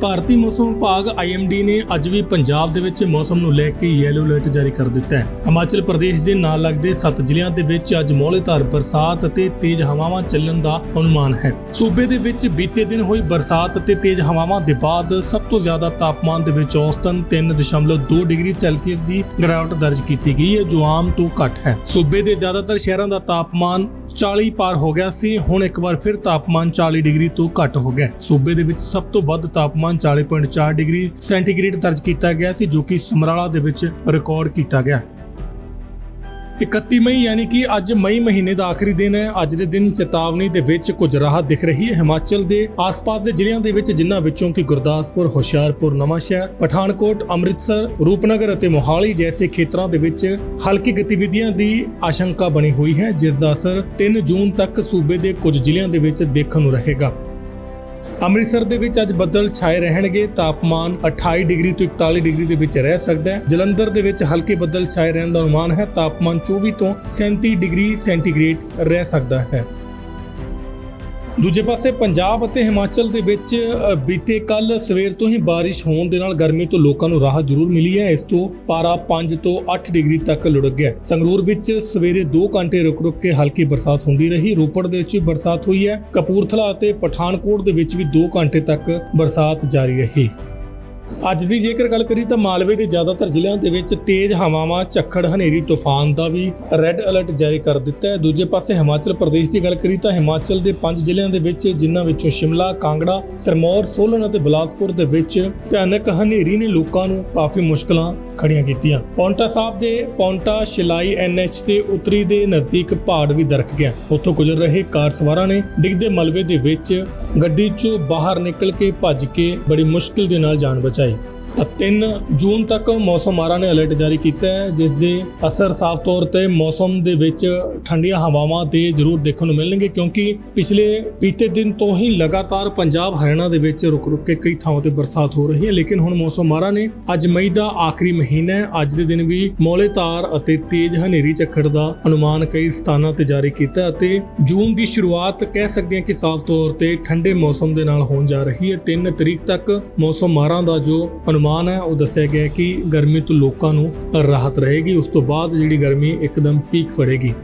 ਭਾਰਤੀ ਮੌਸਮ ਵਿਭਾਗ IMD ਨੇ ਅੱਜ ਵੀ ਪੰਜਾਬ ਦੇ ਵਿੱਚ ਮੌਸਮ ਨੂੰ ਲੈ ਕੇ ਯੈਲੋ ਅਲਰਟ ਜਾਰੀ ਕਰ ਦਿੱਤਾ ਹੈ। ਹਿਮਾਚਲ ਪ੍ਰਦੇਸ਼ ਦੇ ਨਾਲ ਲੱਗਦੇ 7 ਜ਼ਿਲ੍ਹਿਆਂ ਦੇ ਵਿੱਚ ਅੱਜ ਮੌਲੇਧਾਰ ਬਰਸਾਤ ਅਤੇ ਤੇਜ਼ ਹਵਾਵਾਂ ਚੱਲਣ ਦਾ ਅਨੁਮਾਨ ਹੈ। ਸੂਬੇ ਦੇ ਵਿੱਚ ਬੀਤੇ ਦਿਨ ਹੋਈ ਬਰਸਾਤ ਅਤੇ ਤੇਜ਼ ਹਵਾਵਾਂ ਦੇ ਬਾਅਦ ਸਭ ਤੋਂ ਜ਼ਿਆਦਾ ਤਾਪਮਾਨ ਦੇ ਵਿੱਚ ਔਸਤਨ 3.2 ਡਿਗਰੀ ਸੈਲਸੀਅਸ ਦੀ ਗਿਰਾਵਟ ਦਰਜ ਕੀਤੀ ਗਈ ਹੈ, ਜੋ ਆਮ ਤੋਂ ਘੱਟ ਹੈ। ਸੂਬੇ ਦੇ ਜ਼ਿਆਦਾਤਰ ਸ਼ਹਿਰਾਂ ਦਾ ਤਾਪਮਾਨ 40 ਪਾਰ ਹੋ ਗਿਆ ਸੀ, ਹੁਣ ਇੱਕ ਵਾਰ ਫਿਰ ਤਾਪਮਾਨ 40 ਡਿਗਰੀ ਤੋਂ ਘੱਟ ਹੋ ਗਿਆ। ਸੂਬੇ ਦੇ ਵਿੱਚ ਸਭ ਤੋਂ ਵੱਧ ਤਾਪਮਾਨ 40.4 ਡਿਗਰੀ ਸੈਂਟੀਗ੍ਰੇਡ ਦਰਜ ਕੀਤਾ ਗਿਆ ਸੀ, ਜੋ ਕਿ ਸਮਰਾਲਾ ਦੇ ਵਿੱਚ ਰਿਕਾਰਡ ਕੀਤਾ ਗਿਆ। 31 ਮਈ ਯਾਨੀ ਕਿ ਅੱਜ ਮਈ ਮਹੀਨੇ ਦਾ ਆਖਰੀ ਦਿਨ ਹੈ। ਅੱਜ ਦੇ ਦਿਨ ਚੇਤਾਵਨੀ ਦੇ ਵਿੱਚ ਕੁਝ ਰਾਹਤ ਦਿਖ ਰਹੀ ਹੈ। ਹਿਮਾਚਲ ਦੇ ਆਸ-ਪਾਸ ਦੇ ਜ਼ਿਲ੍ਹਿਆਂ ਦੇ ਵਿੱਚ ਜਿਨ੍ਹਾਂ ਵਿੱਚੋਂ ਕਿ ਗੁਰਦਾਸਪੁਰ, ਹੁਸ਼ਿਆਰਪੁਰ, ਨਵਾਂਸ਼ਹਿਰ, ਪਠਾਨਕੋਟ, ਅੰਮ੍ਰਿਤਸਰ, ਰੂਪਨਗਰ ਅਤੇ ਮੋਹਾਲੀ ਜੈਸੇ ਖੇਤਰਾਂ ਦੇ ਵਿੱਚ ਹਲਕੀ ਗਤੀਵਿਧੀਆਂ ਦੀ ਆਸ਼ੰਕਾ ਬਣੀ ਹੋਈ ਹੈ ਜਿਸ ਦਾ ਅਸਰ 3 ਜੂਨ ਤੱਕ ਸੂਬੇ ਦੇ ਕੁਝ ਜ਼ਿਲ੍ਹਿਆਂ ਦੇ ਵਿੱਚ ਦੇਖਣ ਨੂੰ ਰਹੇਗਾ। ਅੰਮ੍ਰਿਤਸਰ ਦੇ ਵਿੱਚ ਅੱਜ ਬੱਦਲ ਛਾਏ ਰਹਿਣਗੇ। ਤਾਪਮਾਨ 28 ਡਿਗਰੀ ਤੋਂ 41 ਡਿਗਰੀ ਦੇ ਵਿੱਚ ਰਹਿ ਸਕਦਾ ਹੈ। ਜਲੰਧਰ ਦੇ ਵਿੱਚ ਹਲਕੇ ਬੱਦਲ ਛਾਏ ਰਹਿਣ ਦਾ ਅਨੁਮਾਨ ਹੈ। ਤਾਪਮਾਨ 24 ਤੋਂ 37 ਡਿਗਰੀ ਸੈਂਟੀਗ੍ਰੇਡ ਰਹਿ ਸਕਦਾ ਹੈ। ਦੂਜੇ ਪਾਸੇ ਪੰਜਾਬ ਅਤੇ ਹਿਮਾਚਲ ਦੇ ਵਿੱਚ ਬੀਤੇ ਕੱਲ ਸਵੇਰ ਤੋਂ ਹੀ ਬਾਰਿਸ਼ ਹੋਣ ਦੇ ਨਾਲ ਗਰਮੀ ਤੋਂ ਲੋਕਾਂ ਨੂੰ ਰਾਹਤ ਜ਼ਰੂਰ ਮਿਲੀ ਹੈ। ਇਸ ਤੋਂ ਪਾਰਾ 5 ਤੋਂ 8 ਡਿਗਰੀ ਤੱਕ ਲੁੜਕ ਗਿਆ ਸੰਗਰੂਰ ਵਿੱਚ ਸਵੇਰੇ 2 ਘੰਟੇ ਰੁਕ-ਰੁਕ ਕੇ ਹਲਕੀ ਬਰਸਾਤ ਹੁੰਦੀ ਰਹੀ। ਰੋਪੜ ਦੇ ਵਿੱਚ ਵੀ ਬਰਸਾਤ ਹੋਈ ਹੈ। ਕਪੂਰਥਲਾ ਅਤੇ ਪਠਾਨਕੋਟ ਦੇ ਵਿੱਚ ਵੀ 2 ਘੰਟੇ ਤੱਕ ਬਰਸਾਤ ਜਾਰੀ ਰਹੀ। ਅੱਜ ਦੀ ਜੇਕਰ ਗੱਲ ਕਰੀ ਤਾਂ ਮਾਲਵੇ ਦੇ ਜ਼ਿਆਦਾਤਰ ਜ਼ਿਲ੍ਹਿਆਂ ਦੇ ਵਿੱਚ ਤੇਜ਼ ਹਵਾਵਾਂ ਝੱਖੜ ਹਨੇਰੀ, ਤੂਫਾਨ ਦਾ ਵੀ ਰੈੱਡ ਅਲਰਟ ਜਾਰੀ ਕਰ ਦਿੱਤਾ ਹੈ। ਦੂਜੇ ਪਾਸੇ ਹਿਮਾਚਲ ਪ੍ਰਦੇਸ਼ ਦੀ ਗੱਲ ਕਰੀ ਤਾਂ ਹਿਮਾਚਲ ਦੇ ਪੰਜ ਜ਼ਿਲ੍ਹਿਆਂ ਦੇ ਵਿੱਚ, ਜਿਨ੍ਹਾਂ ਵਿੱਚੋਂ ਸ਼ਿਮਲਾ, ਕਾਂਗੜਾ, ਸਰਮੌਰ, ਸੋਲਨ ਅਤੇ ਬਿਲਾਸਪੁਰ ਦੇ ਵਿੱਚ ਭਿਆਨਕ ਹਨੇਰੀ ਨੇ ਲੋਕਾਂ ਨੂੰ ਕਾਫੀ ਮੁਸ਼ਕਲਾਂ ਖੜੀਆਂ ਕੀਤੀਆਂ। ਪੌਂਟਾ ਸਾਹਿਬ ਦੇ ਪੌਂਟਾ, ਸ਼ਿਲਾਈ ਐਨਐਚ ਤੇ ਉੱਤਰੀ ਦੇ ਨਜ਼ਦੀਕ ਪਹਾੜ ਵੀ ਦਰਕ ਗਿਆ। ਉੱਥੋਂ ਗੁਜ਼ਰ ਰਹੇ ਕਾਰ ਸਵਾਰਾਂ ਨੇ ਡਿੱਗਦੇ ਮਲਬੇ ਦੇ ਵਿੱਚ ਗੱਡੀ 'ਚੋਂ ਬਾਹਰ ਨਿਕਲ ਕੇ ਭੱਜ ਕੇ ਬੜੀ ਮੁਸ਼ਕਿਲ ਦੇ ਨਾਲ ਜਾਨ ਬਚਾਈ। ਤਾਂ 3 ਜੂਨ ਤੱਕ ਮੌਸਮ ਮਾਰਾ ਨੇ ਅਲਰਟ ਜਾਰੀ ਕੀਤਾ ਹੈ, ਜਿਸ ਦੇ ਅਸਰ ਸਾਫ਼ ਤੌਰ ਤੇ ਮੌਸਮ ਦੇ ਵਿੱਚ ਠੰਡੀਆਂ ਹਵਾਵਾਂ ਤੇ ਜ਼ਰੂਰ ਦੇਖਣ ਨੂੰ ਮਿਲਣਗੇ, ਕਿਉਂਕਿ ਪਿਛਲੇ ਬੀਤੇ ਦਿਨ ਤੋਂ ਹੀ ਲਗਾਤਾਰ ਪੰਜਾਬ ਹਰਿਆਣਾ ਦੇ ਵਿੱਚ ਰੁਕ-ਰੁਕ ਕੇ ਕਈ ਥਾਵਾਂ ਤੇ ਬਰਸਾਤ ਹੋ ਰਹੀ ਹੈ, ਲੇਕਿਨ ਹੁਣ ਮੌਸਮ ਮਾਰਾ ਨੇ ਅੱਜ ਮਈ ਦਾ ਆਖਰੀ ਮਹੀਨਾ ਹੈ। ਅੱਜ ਦੇ ਦਿਨ ਵੀ ਮੌਲੇਧਾਰ ਅਤੇ ਤੇਜ਼ ਹਨੇਰੀ ਝੱਖੜ ਦਾ ਅਨੁਮਾਨ ਕਈ ਸਥਾਨਾਂ ਤੇ ਜਾਰੀ ਕੀਤਾ ਅਤੇ ਜੂਨ ਦੀ ਸ਼ੁਰੂਆਤ ਕਹਿ ਸਕਦੇ ਹਾਂ ਕਿ ਸਾਫ਼ ਤੌਰ ਤੇ ਠੰਡੇ ਮੌਸਮ ਦੇ ਨਾਲ ਹੋਣ ਜਾ ਰਹੀ ਹੈ। 3 ਤਰੀਕ ਤੱਕ ਮੌਸਮ ਮਾਰਾਂ ਦਾ ਜੋ ਅਨੁਮਾਨ ਹੈ, ਉਹ ਦੱਸਿਆ ਗਿਆ ਕਿ ਗਰਮੀ ਤੋਂ ਲੋਕਾਂ ਨੂੰ ਰਾਹਤ ਰਹੇਗੀ। ਉਸ ਤੋਂ ਬਾਅਦ ਜਿਹੜੀ ਗਰਮੀ ਇੱਕਦਮ ਪੀਕ ਫੜੇਗੀ।